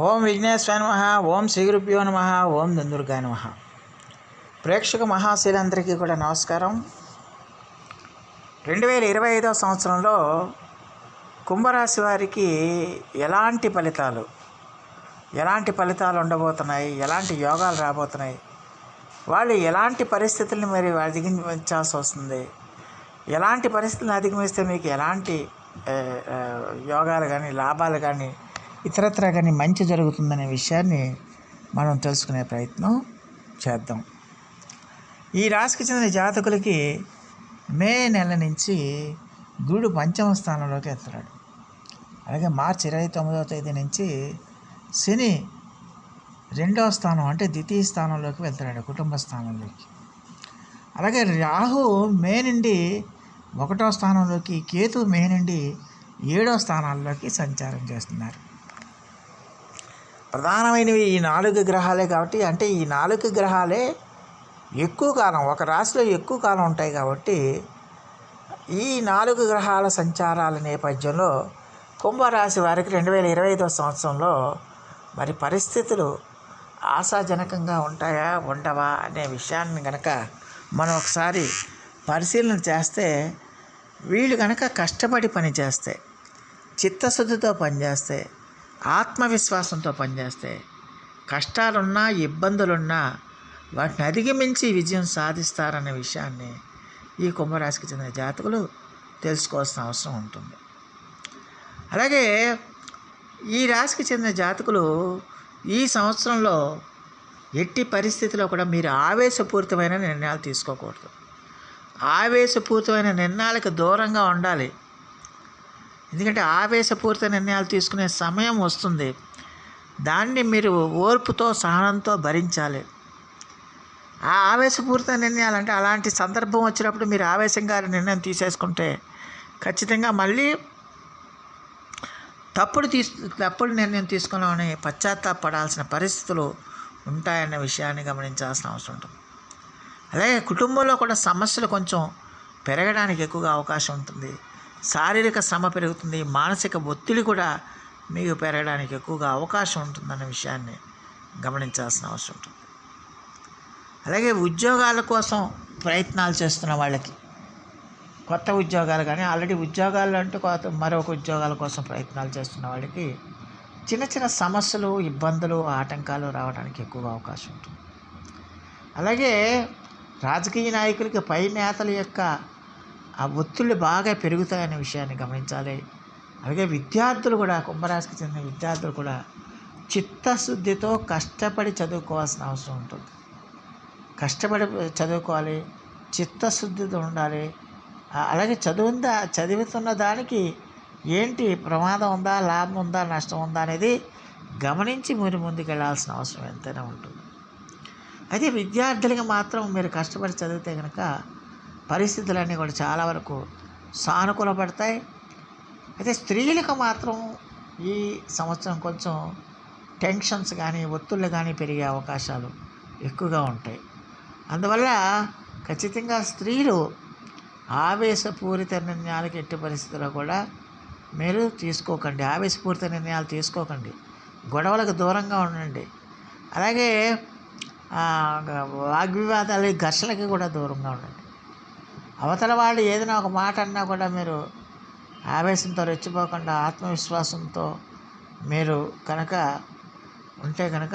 ఓం విఘ్నేశ్వర నమ ఓం శ్రీగురుభ్యో నమ ఓం దందుర్గా నమ. ప్రేక్షక మహాశీలందరికీ కూడా నమస్కారం. రెండు వేల ఇరవై ఐదో సంవత్సరంలో కుంభరాశి వారికి ఎలాంటి ఫలితాలు ఎలాంటి ఫలితాలు ఉండబోతున్నాయి ఎలాంటి యోగాలు రాబోతున్నాయి వాళ్ళు ఎలాంటి పరిస్థితుల్ని మరి అధిగమించాల్సి వస్తుంది ఎలాంటి పరిస్థితులను అధిగమిస్తే మీకు ఎలాంటి యోగాలు కానీ లాభాలు కానీ ఇతరత్ర కానీ మంచి జరుగుతుందనే విషయాన్ని మనం తెలుసుకునే ప్రయత్నం చేద్దాం. ఈ రాశికి చెందిన జాతకులకి మే నెల నుంచి గురుడు పంచమ స్థానంలోకి వెళ్తున్నాడు అలాగే మార్చి ఇరవై తొమ్మిదవ తేదీ నుంచి శని రెండవ స్థానం అంటే ద్వితీయ స్థానంలోకి వెళ్తున్నాడు కుటుంబ స్థానంలోకి. అలాగే రాహు మే నుండి ఒకటో స్థానంలోకి కేతు మే నుండి ఏడో స్థానాల్లోకి సంచారం చేస్తున్నారు. ప్రధానమైనవి ఈ నాలుగు గ్రహాలే కాబట్టి అంటే ఈ నాలుగు గ్రహాలే ఎక్కువ కాలం ఒక రాశిలో ఎక్కువ కాలం ఉంటాయి కాబట్టి ఈ నాలుగు గ్రహాల సంచారాల నేపథ్యంలో కుంభరాశి వారికి రెండు వేల ఇరవై ఐదో సంవత్సరంలో మరి పరిస్థితులు ఆశాజనకంగా ఉంటాయా ఉండవా అనే విషయాన్ని కనుక మనం ఒకసారి పరిశీలన చేస్తే వీళ్ళు కనుక కష్టపడి పనిచేస్తే చిత్తశుద్ధితో పనిచేస్తే ఆత్మవిశ్వాసంతో పనిచేస్తే కష్టాలున్నా ఇబ్బందులున్నా వాటిని అధిగమించి విజయం సాధిస్తారనే విషయాన్ని ఈ కుంభరాశికి చెందిన జాతకులు తెలుసుకోవాల్సిన అవసరం ఉంటుంది. అలాగే ఈ రాశికి చెందిన జాతకులు ఈ సంవత్సరంలో ఎట్టి పరిస్థితిలో కూడా మీరు ఆవేశపూరితమైన నిర్ణయాలు తీసుకోకూడదు. ఆవేశపూరితమైన నిర్ణయాలకు దూరంగా ఉండాలి. ఎందుకంటే ఆవేశపూరిత నిర్ణయాలు తీసుకునే సమయం వస్తుంది. దాన్ని మీరు ఓర్పుతో సహనంతో భరించాలి. ఆ ఆవేశపూరిత నిర్ణయాలు అంటే అలాంటి సందర్భం వచ్చినప్పుడు మీరు ఆవేశంగా నిర్ణయం తీసేసుకుంటే ఖచ్చితంగా మళ్ళీ తప్పుడు తీసు తప్పుడు నిర్ణయం తీసుకున్నామని పశ్చాత్తాపడాల్సిన పరిస్థితులు ఉంటాయన్న విషయాన్ని గమనించాల్సిన అవసరం ఉంటుంది. అలాగే కుటుంబంలో కూడా సమస్యలు కొంచెం పెరగడానికి ఎక్కువగా అవకాశం ఉంటుంది. శారీరక శ్రమ పెరుగుతుంది మానసిక ఒత్తిడి కూడా మీకు పెరగడానికి ఎక్కువగా అవకాశం ఉంటుందన్న విషయాన్ని గమనించాల్సిన అవసరం ఉంటుంది. అలాగే ఉద్యోగాల కోసం ప్రయత్నాలు చేస్తున్న వాళ్ళకి కొత్త ఉద్యోగాలు కానీ ఆల్రెడీ ఉద్యోగాలు అంటూ కొత్త మరొక ఉద్యోగాల కోసం ప్రయత్నాలు చేస్తున్న వాళ్ళకి చిన్న చిన్న సమస్యలు ఇబ్బందులు ఆటంకాలు రావడానికి ఎక్కువగా అవకాశం ఉంటుంది. అలాగే రాజకీయ నాయకులకి పై నేతల యొక్క ఆ ఒత్తిళ్ళు బాగా పెరుగుతాయనే విషయాన్ని గమనించాలి. అలాగే విద్యార్థులు కూడా కుంభరాశికి చెందిన విద్యార్థులు కూడా చిత్తశుద్ధితో కష్టపడి చదువుకోవాల్సిన అవసరం ఉంటుంది. కష్టపడి చదువుకోవాలి చిత్తశుద్ధితో ఉండాలి. అలాగే చదువుందా చదువుతున్న దానికి ఏంటి ప్రమాదం ఉందా లాభం ఉందా నష్టం ఉందా అనేది గమనించి మీరు ముందుకెళ్ళాల్సిన అవసరం ఎంతైనా ఉంటుంది. అయితే విద్యార్థులకి మాత్రం మీరు కష్టపడి చదివితే కనుక పరిస్థితులన్నీ కూడా చాలా వరకు సానుకూలపడతాయి అయితే స్త్రీలకు మాత్రం ఈ సంవత్సరం కొంచెం టెన్షన్స్ కానీ ఒత్తిళ్ళు కానీ పెరిగే అవకాశాలు ఎక్కువగా ఉంటాయి. అందువల్ల ఖచ్చితంగా స్త్రీలు ఆవేశపూరిత నిర్ణయాలకు ఎట్టి పరిస్థితుల్లో కూడా మీరు తీసుకోకండి. ఆవేశపూరిత నిర్ణయాలు తీసుకోకండి. గొడవలకు దూరంగా ఉండండి. అలాగే వాగ్వివాదాలు ఘర్షణకి కూడా దూరంగా ఉండండి. అవతల వాళ్ళు ఏదైనా ఒక మాట అన్నా కూడా మీరు ఆవేశంతో రెచ్చిపోకుండా ఆత్మవిశ్వాసంతో మీరు కనుక ఉంటే కనుక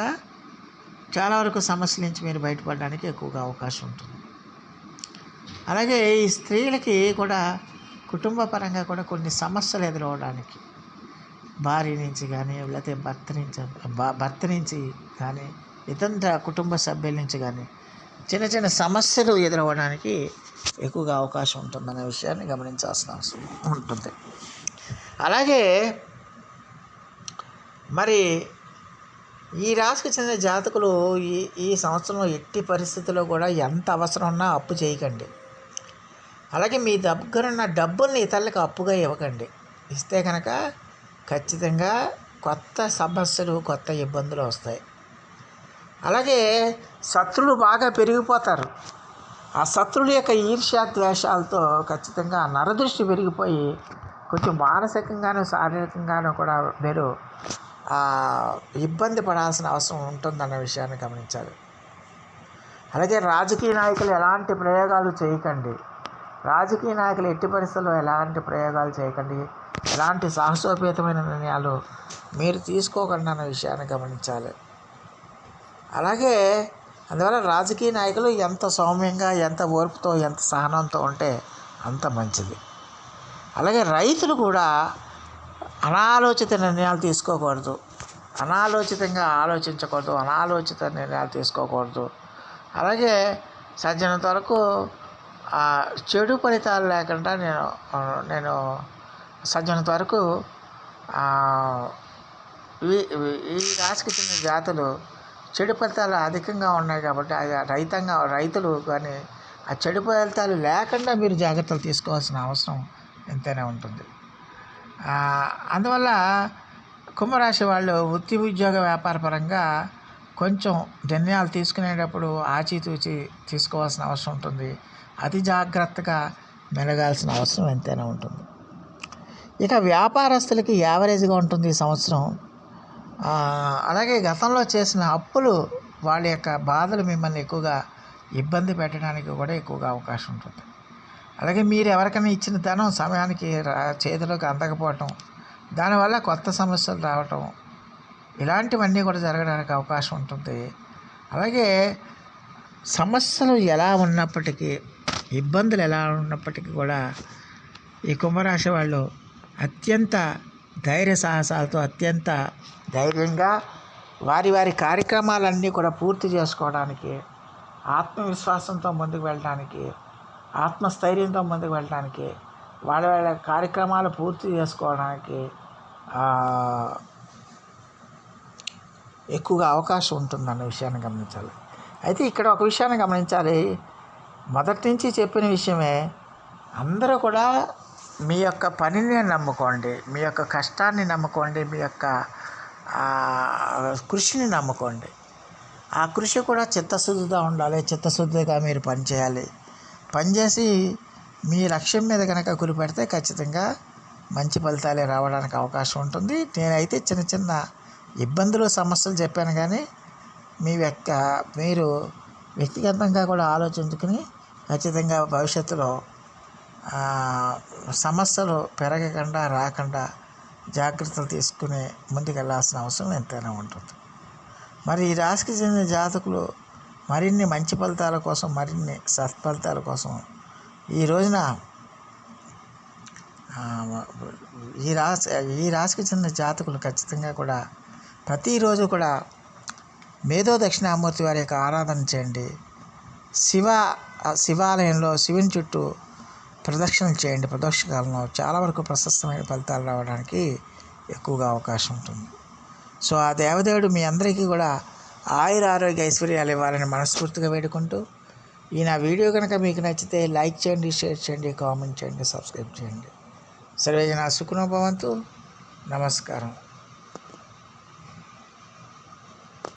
చాలా వరకు సమస్యల నుంచి మీరు బయటపడడానికి ఎక్కువగా అవకాశం ఉంటుంది. అలాగే ఈ స్త్రీలకి కూడా కుటుంబ పరంగా కూడా కొన్ని సమస్యలు ఎదురవడానికి భార్య నుంచి కానీ లేకపోతే భర్త నుంచి భర్త నుంచి కానీ ఇతర కుటుంబ సభ్యుల నుంచి కానీ చిన్న చిన్న సమస్యలు ఎదురవ్వడానికి ఎక్కువగా అవకాశం ఉంటుందనే విషయాన్ని గమనించాల్సిన అవసరం ఉంటుంది. అలాగే మరి ఈ రాశికి చెందిన జాతకులు ఈ ఈ సంవత్సరంలో ఎట్టి పరిస్థితుల్లో కూడా ఎంత అవసరం ఉన్నా అప్పు చేయకండి. అలాగే మీ దగ్గరున్న డబ్బుల్ని ఇతరులకు అప్పుగా ఇవ్వకండి. ఇస్తే కనుక ఖచ్చితంగా కొత్త సమస్యలు కొత్త ఇబ్బందులు వస్తాయి. అలాగే శత్రులు బాగా పెరిగిపోతారు. ఆ శత్రువుల యొక్క ఈర్ష్యా ద్వేషాలతో ఖచ్చితంగా నరదృష్టి పెరిగిపోయి కొంచెం మానసికంగాను శారీరకంగాను కూడా మీరు ఇబ్బంది పడాల్సిన అవసరం ఉంటుందన్న విషయాన్ని గమనించాలి. అలాగే రాజకీయ నాయకులు ఎలాంటి ప్రయోగాలు చేయకండి. రాజకీయ నాయకులు ఎట్టి పరిస్థితుల్లో ఎలాంటి ప్రయోగాలు చేయకండి. ఎలాంటి సాహసోపేతమైన నిర్ణయాలు మీరు తీసుకోకండి అన్న విషయాన్ని గమనించాలి. అలాగే అందువల్ల రాజకీయ నాయకులు ఎంత సౌమ్యంగా ఎంత ఓర్పుతో ఎంత సహనంతో ఉంటే అంత మంచిది. అలాగే రైతులు కూడా అనాలోచిత నిర్ణయాలు తీసుకోకూడదు. అనాలోచితంగా ఆలోచించకూడదు అనాలోచిత నిర్ణయాలు తీసుకోకూడదు. అలాగే సజ్జనంత వరకు చెడు ఫలితాలు లేకుండా నేను నేను సజ్జనంత వరకు ఈ- ఈ- ఈ రాశికి చెందిన జాతులు చెడు ఫలితాలు అధికంగా ఉన్నాయి కాబట్టి అది రైతంగా రైతులు కానీ ఆ చెడు ఫలితాలు లేకుండా మీరు జాగ్రత్తలు తీసుకోవాల్సిన అవసరం ఎంతైనా ఉంటుంది. అందువల్ల కుంభరాశి వాళ్ళు వృత్తి ఉద్యోగ వ్యాపార పరంగా కొంచెం నిర్ణయాలు తీసుకునేటప్పుడు ఆచితూచి తీసుకోవాల్సిన అవసరం ఉంటుంది. అతి జాగ్రత్తగా మెలగాల్సిన అవసరం ఎంతైనా ఉంటుంది. ఇక వ్యాపారస్తులకి యావరేజ్గా ఉంటుంది ఈ సంవత్సరం. అలాగే గతంలో చేసిన అప్పులు వాళ్ళ యొక్క బాధలు మిమ్మల్ని ఎక్కువగా ఇబ్బంది పెట్టడానికి కూడా ఎక్కువగా అవకాశం ఉంటుంది. అలాగే మీరు ఎవరికైనా ఇచ్చిన ధనం సమయానికి రా- చేతిలోకి అందకపోవటం దానివల్ల కొత్త సమస్యలు రావటం ఇలాంటివన్నీ కూడా జరగడానికి అవకాశం ఉంటుంది. అలాగే సమస్యలు ఎలా ఉన్నప్పటికీ ఇబ్బందులు ఎలా ఉన్నప్పటికీ కూడా ఈ కుంభరాశి వాళ్ళు అత్యంత ధైర్య సాహసాలతో అత్యంత ధైర్యంగా వారి వారి కార్యక్రమాలన్నీ కూడా పూర్తి చేసుకోవడానికి ఆత్మవిశ్వాసంతో ముందుకు వెళ్ళడానికి ఆత్మస్థైర్యంతో ముందుకు వెళ్ళడానికి వాళ్ళ వాళ్ళ కార్యక్రమాలు పూర్తి చేసుకోవడానికి ఎక్కువగా అవకాశం ఉంటుందన్న విషయాన్ని గమనించాలి. అయితే ఇక్కడ ఒక విషయాన్ని గమనించాలి. మొదటి నుంచి చెప్పిన విషయమే అందరూ కూడా మీ యొక్క పనిని నమ్ముకోండి మీ యొక్క కష్టాన్ని నమ్ముకోండి మీ యొక్క కృషిని నమ్ముకోండి. ఆ కృషి కూడా చిత్తశుద్ధిగా ఉండాలి చిత్తశుద్ధిగా మీరు పనిచేయాలి. పనిచేసి మీ లక్ష్యం మీద కనుక గురిపెడితే ఖచ్చితంగా మంచి ఫలితాలే రావడానికి అవకాశం ఉంటుంది. నేనైతే చిన్న చిన్న ఇబ్బందులు సమస్యలు చెప్పాను కానీ మీ యొక్క మీరు వ్యక్తిగతంగా కూడా ఆలోచించుకుని ఖచ్చితంగా భవిష్యత్తులో సమస్యలు పెరగకుండా రాకుండా జాగ్రత్తలు తీసుకుని ముందుకెళ్ళాల్సిన అవసరం ఎంతైనా ఉంటుంది. మరి ఈ రాశికి చెందిన జాతకులు మరిన్ని మంచి ఫలితాల కోసం మరిన్ని సత్ఫలితాల కోసం ఈ రోజున ఈ రాశి ఈ రాశికి చెందిన జాతకులు ఖచ్చితంగా కూడా ప్రతిరోజు కూడా మేధో దక్షిణామూర్తి వారి యొక్క ఆరాధన చేయండి. శివ శివాలయంలో శివుని చుట్టూ ప్రదక్షిణ చేయండి. ప్రదక్షిణకాలంలో చాలా వరకు ప్రశస్తమైన ఫలితాలు రావడానికి ఎక్కువగా అవకాశం ఉంటుంది. సో ఆ దేవదేవుడు మీ అందరికీ కూడా ఆయుర ఆరోగ్య ఐశ్వర్యాలు ఇవ్వాలని మనస్ఫూర్తిగా వేడుకుంటూ ఈ నా వీడియో కనుక మీకు నచ్చితే లైక్ చేయండి షేర్ చేయండి కామెంట్ చేయండి సబ్స్క్రైబ్ చేయండి. సర్వేజన సుఖనోభవంతు నమస్కారం.